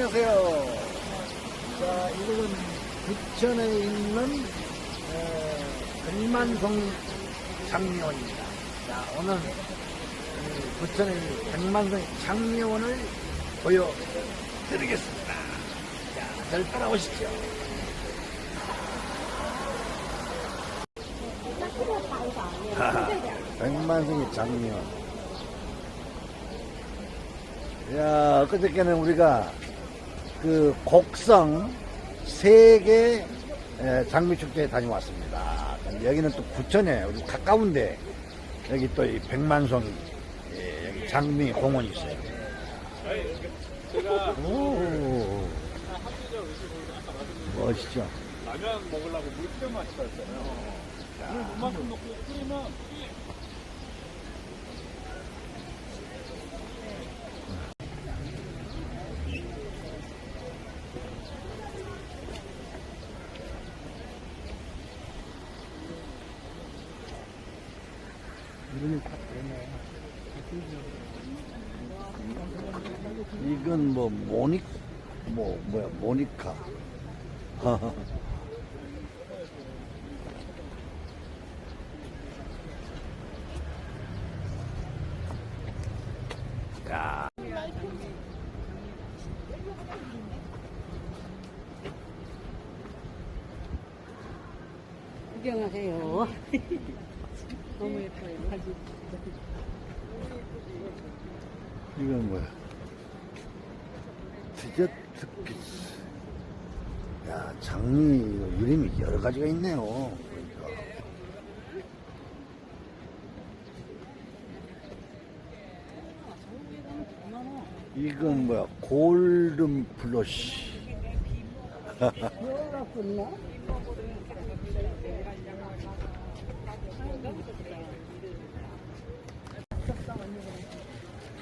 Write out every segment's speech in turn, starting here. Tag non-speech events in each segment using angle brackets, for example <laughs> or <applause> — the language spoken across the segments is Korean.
안녕하세요. 자, 이곳은 부천에 있는 에, 백만송 장미원입니다. 자, 오늘 이 부천의 이 백만송 장미원을 보여드리겠습니다. 자, 잘 따라오시죠. <laughs> 백만송의 장미원. 야, 그저께는 우리가 그 곡성 세계 에, 장미축제에 다녀왔습니다. 여기는 또 부천에 우리 가까운데 여기 또 이 백만송 예, 여기 장미 공원이 있어요. 오, 멋있죠. 라면 먹으려고 물 끓여 마시다 했잖아요. 물 물만큼 넣고 끓이면 이건 뭐 모니 뭐 뭐야 모니카. <laughs> 야. 구경하세요. <laughs> 너무 예뻐요. 이건 뭐야? 디저트 피스. 야, 장미 이름이 여러 가지가 있네요. 그러니까. 이건 뭐야? 골든 플러시.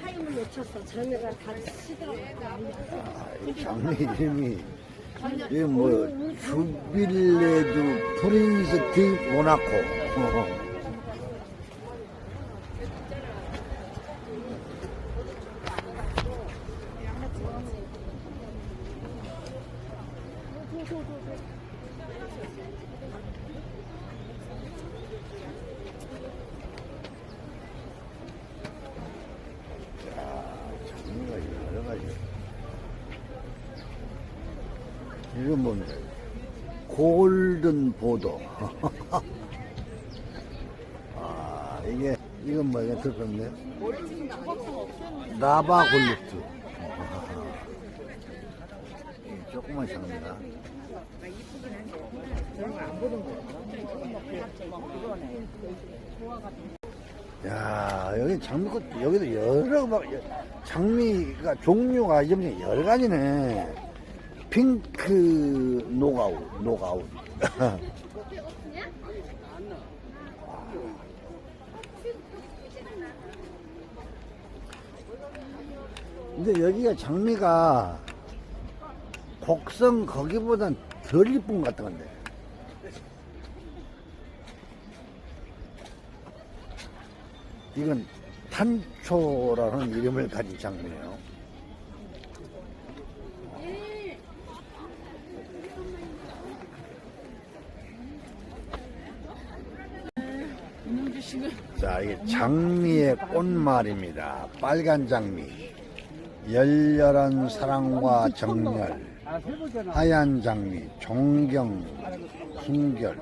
타임을 놓쳤어. 아, 이 장미 이름이 이게 뭐 주빌레드 프린스 디 모나코. <laughs> 이건 뭡니까? 골든 보도. <laughs> 아, 이게, 이건 뭐야? 들었네. 라바 골루트. 조그만 장미다. 야, 여기 장미꽃, 여기도 여러, 막, 여- 장미가, 종류가 이제 여러 가지네. 핑크 노가웃, 노가웃. <laughs> 근데 여기가 장미가 곡성 거기보단 덜 이쁜 것 같던데. 이건 탄초라는 이름을 가진 장미네요. 자, 이게 장미의 꽃말입니다. 빨간 장미. 열렬한 사랑과 정열. 하얀 장미, 존경, 순결.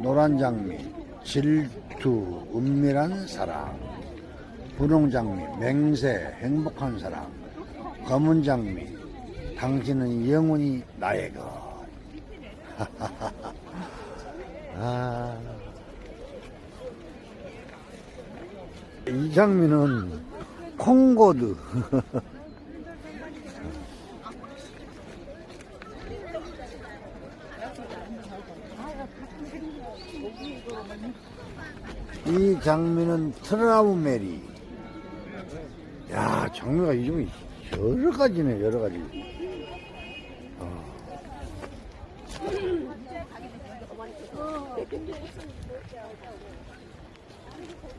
노란 장미, 질투, 은밀한 사랑. 분홍 장미, 맹세, 행복한 사랑. 검은 장미, 당신은 영원히 나의 것. <laughs> 아. 이 장미는 콩고드. <laughs> 이 장미는 트라우메리. 야, 장미가 이름이 여러 가지네, 여러 가지. 어.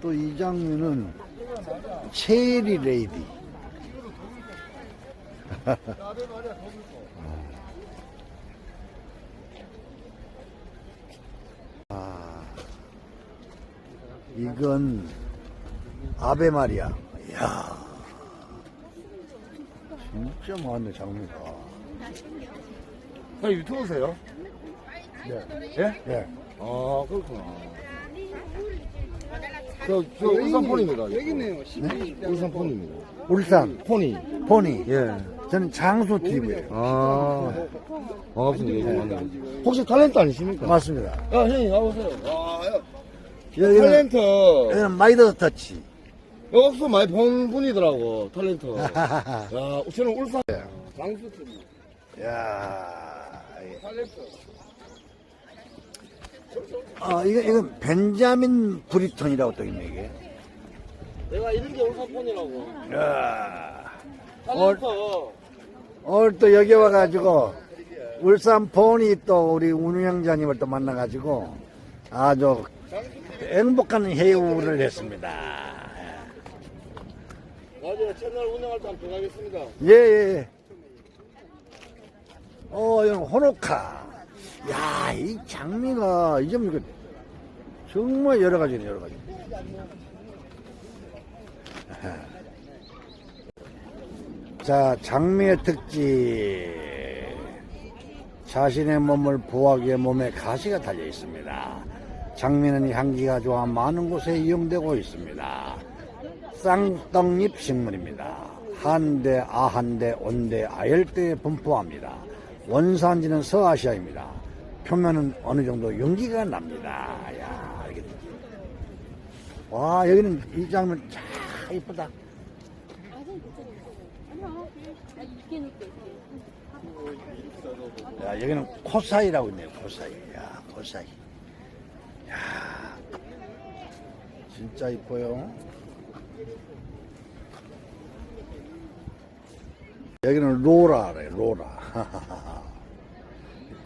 또 이 장미는 체리 레이디. <laughs> 아, 이건 아베 마리아. 이야, 진짜 많네 장미가. 형 유튜브세요? 네, 예? 네. 아 그렇구나. 저, 저 울산 폰입니다. 여기 있네요. 울산 폰입니다. 울산 폰이. 포니. 예. 저는 장수 TV예요. 아. 반갑습니다. 예. 만나가지고. 혹시 탤런트 아니십니까? 맞습니다. 야, 형님, 나오세요. 아, 야, 여기는, 탤런트. 여기는 마이더 터치. 여기서 많이 본 분이더라고, 탤런트. <laughs> 야, 저는 울산. 장수 TV. 야, 탤런트. 어, 이거, 이건 벤자민 브리턴이라고 또 있네, 이게. 내가 이런 게 울산 폰이라고. 야. 오늘 또 여기 와가지고, 울산 본이 또 우리 운영자님을 또 만나가지고, 아주 행복한 해우를 했습니다. 나중에 채널 운영할 때 한번 전화하겠습니다. 예, 예, 예. 어, 이건 호노카. 야, 이 장미가, 이게 뭐, 이거 정말 여러 가지네, 여러 가지. <laughs> 자, 장미의 특징. 자신의 몸을 보호하기 위해 몸에 가시가 달려 있습니다. 장미는 향기가 좋아 많은 곳에 이용되고 있습니다. 쌍떡잎 식물입니다. 한대, 아한대, 온대, 아열대에 분포합니다. 원산지는 서아시아입니다. 표면은 어느 정도 연기가 납니다. 야, 이게. 와, 여기는 이 장면 참 이쁘다. 야, 여기는 코사이라고 있네요, 코사이. 야, 코사이. 야, 진짜 이뻐요. 여기는 로라래, 로라. <laughs>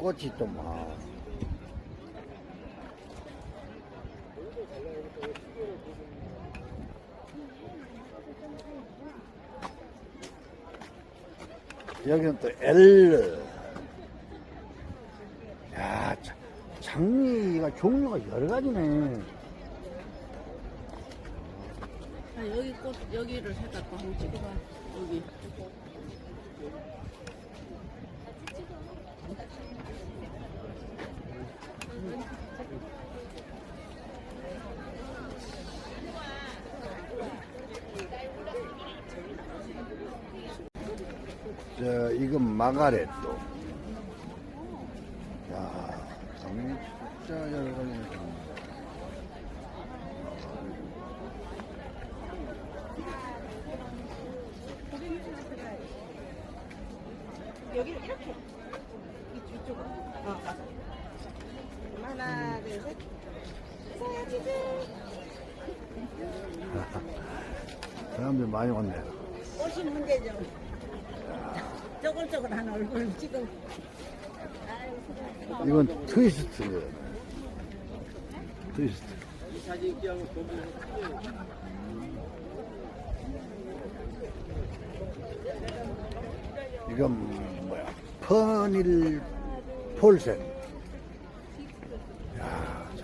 꽃이 또 막. 여기는 또 L. 야, 자- 장미가 종류가 여러 가지네. 아, 여기 꽃 여기를 해갖고 한번 찍어봐 여기 저, 이건 마가렛도. 야, 장미 진짜 여러 가지. 여기 이렇게 이쪽으로. 어, 사람들 많이 왔네. 꽃이 문제죠. 쪼글쪼글 한 얼굴 지금. 이건 트위스트. 트위스트. 이건 뭐야? 퍼닐 폴센.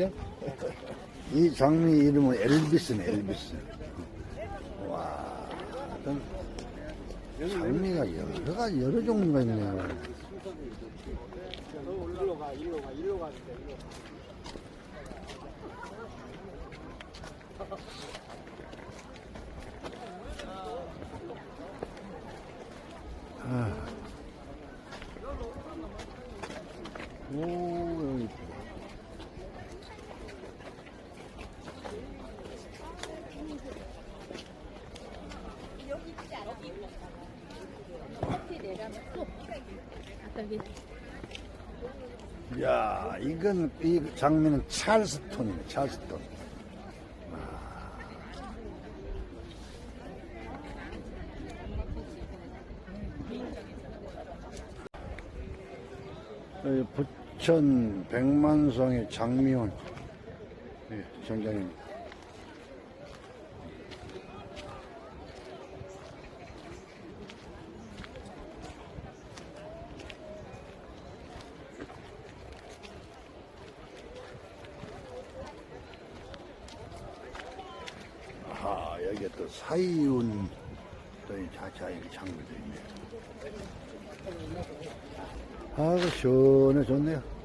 엘비스요? 이 장미 이름은 엘비스네, 엘비스. 와, 어떤 장미가 여러 가지, 여러 종류가 있네요. 아. 오, 여기. 야, 이건, 이 장미는 찰스톤이네, 찰스톤. 아. 부천 백만성의 장미원 네, 정장입니다. 아, 여기에 또 사이운 또이 자자 이렇게 장미도 있네. 아주 시원해 좋네요.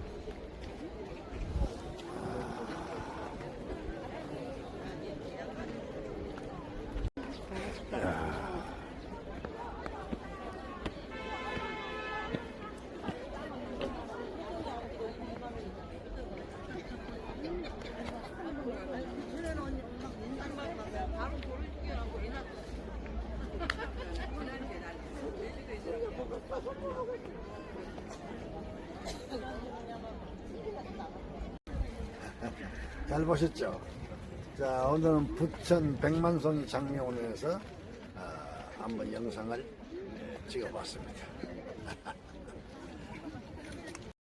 잘 보셨죠? 자, 오늘은 부천 백만송이 장미원에서 아, 한번 영상을 예, 찍어봤습니다.